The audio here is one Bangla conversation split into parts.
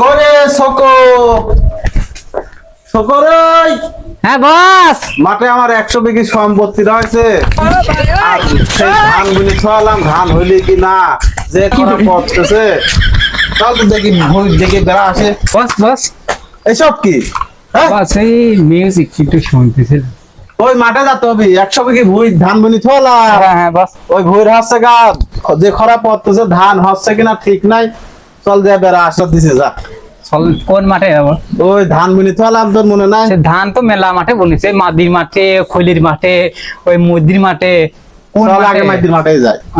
করে সকো সকরই হ্যাঁ বস। মাঠে আমার একশো বিঘি সম্পত্তি রয়েছে। আর সেই ধান গুলি ছড়ালাম ধান হইলে কি না যে পড়তেছে চল তো দেখি ভুল দেখি বেড়া আসে। বস বস। এসব কি? হ্যাঁ? বস এই মিউজিক একটু শুনতেছিল ওই মাঠে যেতে হবে একশো বিঘি ভুই ধান বুনি ছড়ালাম। হ্যাঁ হ্যাঁ বস। ওই ভুইর হচ্ছে গা যে খরা পড়তেছে ধান হচ্ছে কিনা ঠিক নাই। চল দিয়ে বেড়া আসা দিছে যা। চল কোন মাঠে যাব? ওই ধান বুনি ছড়ালাম তোর মনে নাই? ধান তো মেলা মাঠে বলিছে মাদির মাঠে খৈলির মাঠে ওই মুদির মাঠে। কোন আগে মাঠে? মাইতির মাঠে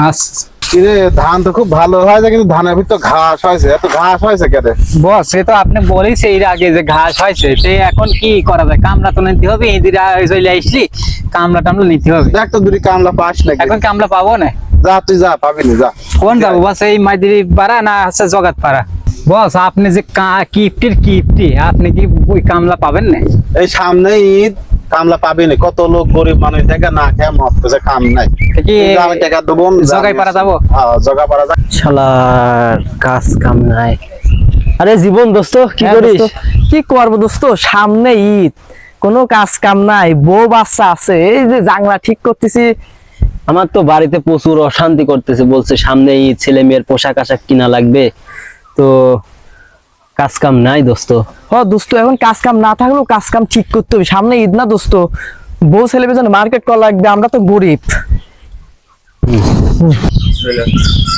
আচ্ছা কিরে ধান তো খুব ভালো হয়েছে কিন্তু ধানের ভিতর ঘাস হয়েছে। এত ঘাস হয়েছে কেটে। বস সে তো আপনি বলেছে এর আগে যে ঘাস হয়েছে। সে এখন কি করা যায়? কামলা তো নিতে হবে এদিকে চলে আসলি কামলা টামলা নিতে হবে। দেখ তো দুটি কামলা পাস নাকি? এখন কামলা পাবো না? যা তুই যা পাবি না যা। কোন যাব? বস এই মাদিরি পাড়া না হচ্ছে জগাত পাড়া? বস আপনি যে কা- কিপ্টির কিপ্টি আপনি কি ওই কামলা পাবেন না? এই সামনে ঈদ কামলা পাবি না কত লোক গরিব মানুষ দেখে না খেয়ে মরতেছে কাম নাই। কি আমি টাকা দেবো জগাই পাড়া যাব? হ্যাঁ জগা পাড়া যা শালার কাজ কাম নাই। আরে জীবন দোস্ত কি হ্যাঁ, করিস? কি করব দোস্ত? সামনে ঈদ। কোনো কাজ কাম নাই। বউ বাচ্চা আছে এই যে জাংলা ঠিক করতেছি। আমার তো বাড়িতে প্রচুর অশান্তি করতেছে বলছে সামনে ঈদ ছেলে মেয়ের পোশাক আশাক কিনা লাগবে। তো কাজ কাম নাই দোস্ত। হ দোস্ত এখন কাজ কাম না থাকলেও কাজ কাম ঠিক করতে হবে। সামনে ঈদ না দোস্ত বউ ছেলে পেছনে মার্কেট করা লাগবে আমরা তো গরিব।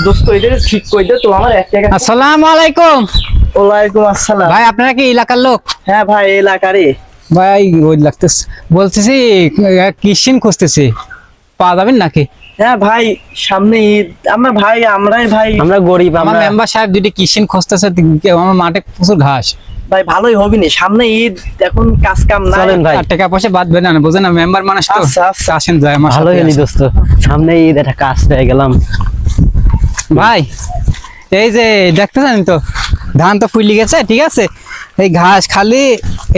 দোস্ত এটা ঠিক করে দে তো আমার এক টাকা আসসালামু আলাইকুম। ওয়ালাইকুম আসসালাম। ভাই আপনারা কি এলাকার লোক? হ্যাঁ ভাই এই এলাকারই। ভাই ওই লাগতেছে। বলতেছি কিসিন খুঁজতেছি? পাওয়া যাবেন নাকি? হ্যাঁ ভাই সামনে ঈদ। আমরা ভাই আমরাই ভাই। আমরা গরিব আমার আমরা মেম্বার সাহেব দুটি কিসিন খুঁজতেছে আমার মাঠে প্রচুর ঘাস। ভাই ভালোই হবি না। সামনে ঈদ এখন কাজ কাম নাই। চলেন ভাই। টাকা পয়সা বাদ না বুঝেন না মেম্বার মানুষ তো। আচ্ছা, আচ্ছা। আসেন যায় আমার হলি দোস্ত। সামনে ঈদ একটা কাজ পেয়ে গেলাম। ভাই এই যে দেখতে দেখতেছেন তো? ধান তো ফুলি গেছে ঠিক আছে? এই ঘাস খালি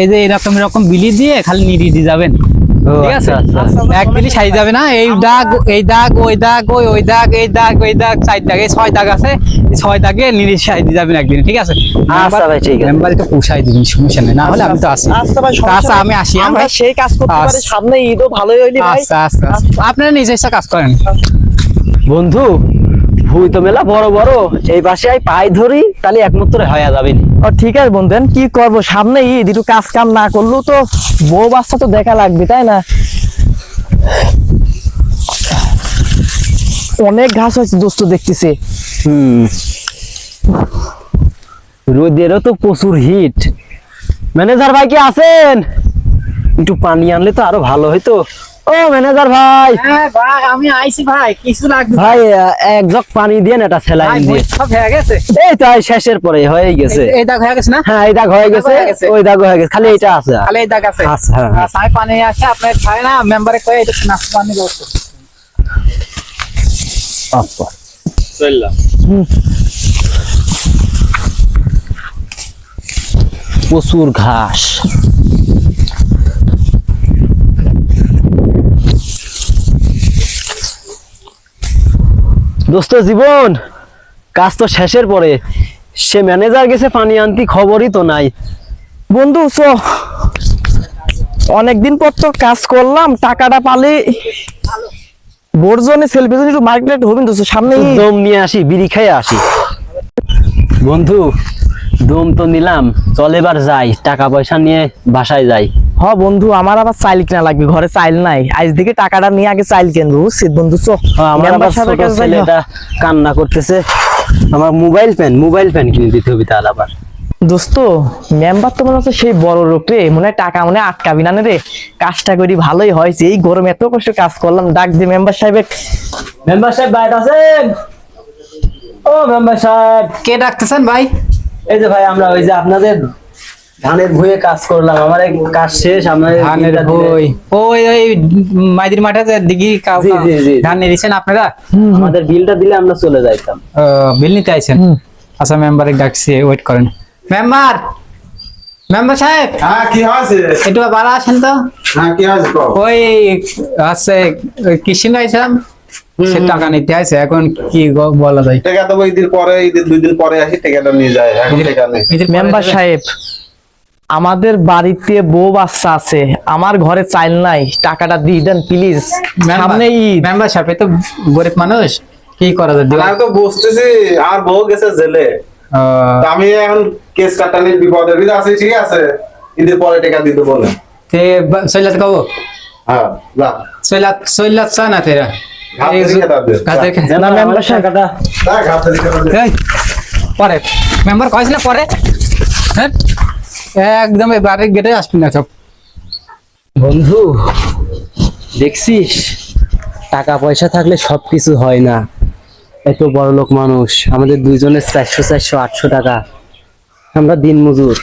এই যে এরকম এরকম বিলি দিয়ে খালি নিড়িয়ে দিয়ে যাবেন। ঠিক আছে? আচ্ছা, আচ্ছা। এক বিলি সাইজ যাবে না? এই দাগ এই দাগ ওই দাগ ওই ওই দাগ এই দাগ ওই দাগ চার দাগ এই ছয় দাগ আছে। ছয় দাগে নিড়ি সাইজ দিয়ে যাবেন একদিন ঠিক আছে? আচ্ছা ভাই, ঠিক আছে। মেম্বার তো পুষাই দিবেন সমস্যা নেই। না হলে আমি তো আসি আচ্ছা ভাই আচ্ছা আমি আসি আমরা সেই কাজ করতে পারি। সামনে ঈদও ভালোই হইলি ভাই। আচ্ছা আচ্ছা আচ্ছা। আপনারা নিজে ইচ্ছা কাজ করেন। বন্ধু ভুই তো মেলা বড় বড়। এই পাশে আই পাই ধরি তাহলে একমাত্র হয়ে যাবে নি। ঠিক আছে বন্ধু কি করব? সামনে ঈদ, একটু কাজ কাম না করলেও তো বউ বাচ্চা তো দেখা লাগবে, তাই না? অনেক ঘাস হয়েছে দোস্ত, দেখতেছি। রোদেরও তো প্রচুর হিট ম্যানেজার ভাই কি আছেন? একটু পানি আনলে তো আরও ভালো হইতো। ও ম্যানেজার ভাই। হ্যাঁ ভাই আমি আইছি ভাই। কিছু লাগবে? ভাই এক জগ পানি দিয়ে একটা স্যালাইন ভাই দিয়ে। সব হয়ে গেছে? এই তো শেষের পরে হয়ে গেছে। এই- দাগ হয়ে গেছে না? হ্যাঁ এই দাগ হয়ে গেছে ওই দাগ হয়ে গেছে খালি এটা আছে। খালি এই দাগ আছে? আচ্ছা, হ্যাঁ, হ্যাঁ। সাই পানি আছে আপনার খাই না মেম্বারে কয়ে এটা নাস্তা পানি করতে আচ্ছা। প্রচুর ঘাস। দোস্ত জীবন কাজ তো শেষের পরে। সে ম্যানেজার গেছে পানি আনতি খবরই তো নাই। বন্ধু চ অনেকদিন পর তো কাজ করলাম টাকাটা পালে। বর্জনে সেলফি একটু মার্কেট হবেন তো সামনে। দম নিয়ে আসি বিড়ি খেয়ে আসি। বন্ধু দম তো নিলাম চল এবার যাই টাকা পয়সা নিয়ে বাসায় যাই। হ বন্ধু আমার আবার চাইল কিনা লাগবে? ঘরে চাইল নাই। আজ দিকে টাকাটা নিয়ে আগে চাইল কিনবো বুঝছিস বন্ধু চো। হ্যাঁ, আমার আবার ছোট। ছেলেটা কান্না করতেছে। আমার মোবাইল প্যান মোবাইল প্যান কিনে দিতে হবে তাহলে আবার। দোস্ত মেম্বার তো মনে হচ্ছে সেই বড় লোক রে। মনে হয় টাকা মনে আটকাবি না রে। কাজটা করি ভালোই হয়েছে এই গরমে এত কষ্ট কাজ করলাম ডাক দিয়ে মেম্বার সাহেবের মেম্বার সাহেব বাইরে আছেন? ও মেম্বার সাহেব। কে ডাকতেছেন ভাই? এই যে ভাই আমরা ওই যে আপনাদের ধানের ভুঁয়ে কাজ করলাম। আমার এই কাজ শেষ আপনাদের ধানের বই ওই ওই মাইদির মাঠে যে দিঘি কাউ- জি, জি, জি। ধান নিয়েছেন আপনারা? আমাদের বিলটা দিলে আমরা চলে যাইতাম। বিল নিতে আইছেন? আচ্ছা মেম্বারে ডাকছি ওয়েট করেন। মেম্বার! মেম্বার সাহেব! হ্যাঁ কি হয়েছে? একটু বাড়া আসেন তো? হ্যাঁ কি হয়েছে ওই আছে কিসিন আইছিলাম সে টাকা নিতে আছে এখন কি বলা যায়? টাকা দেবো ঈদের পরে ঈদের দুই দিন পরে আসি টাকাটা নিয়ে যায় এখন টাকা নেই। মেম্বার সাহেব আমাদের বাড়িতে বউ বাচ্চা আছে আমার ঘরে চাইল নাই টাকাটা দিয়ে দেন প্লিজ মেম্বার- সামনে ঈদ। মেম্বার সাহেব তো গরিব মানুষ কি করা যায়? আমি তো বুঝতেছি আর বউ গেছে জেলে। তা আমি এখন কেস কাটানির বিপদে ভিতরে আছি ঠিক আছে? ঈদের পরে টাকা দিতে বলে তে সৈলাত কব? হ্যাঁ সৈলাত সৈলাত চা না তেরা পরে। মেম্বার পরে। হ্যাঁ? একদম এই বাড়ির গেটে আসবি না সব। বন্ধু দেখছিস টাকা পয়সা থাকলে সবকিছু হয় না। এত বড় লোক মানুষ আমাদের দুইজনের চারশো চারশো আটশো টাকা। আমরা দিন মজুর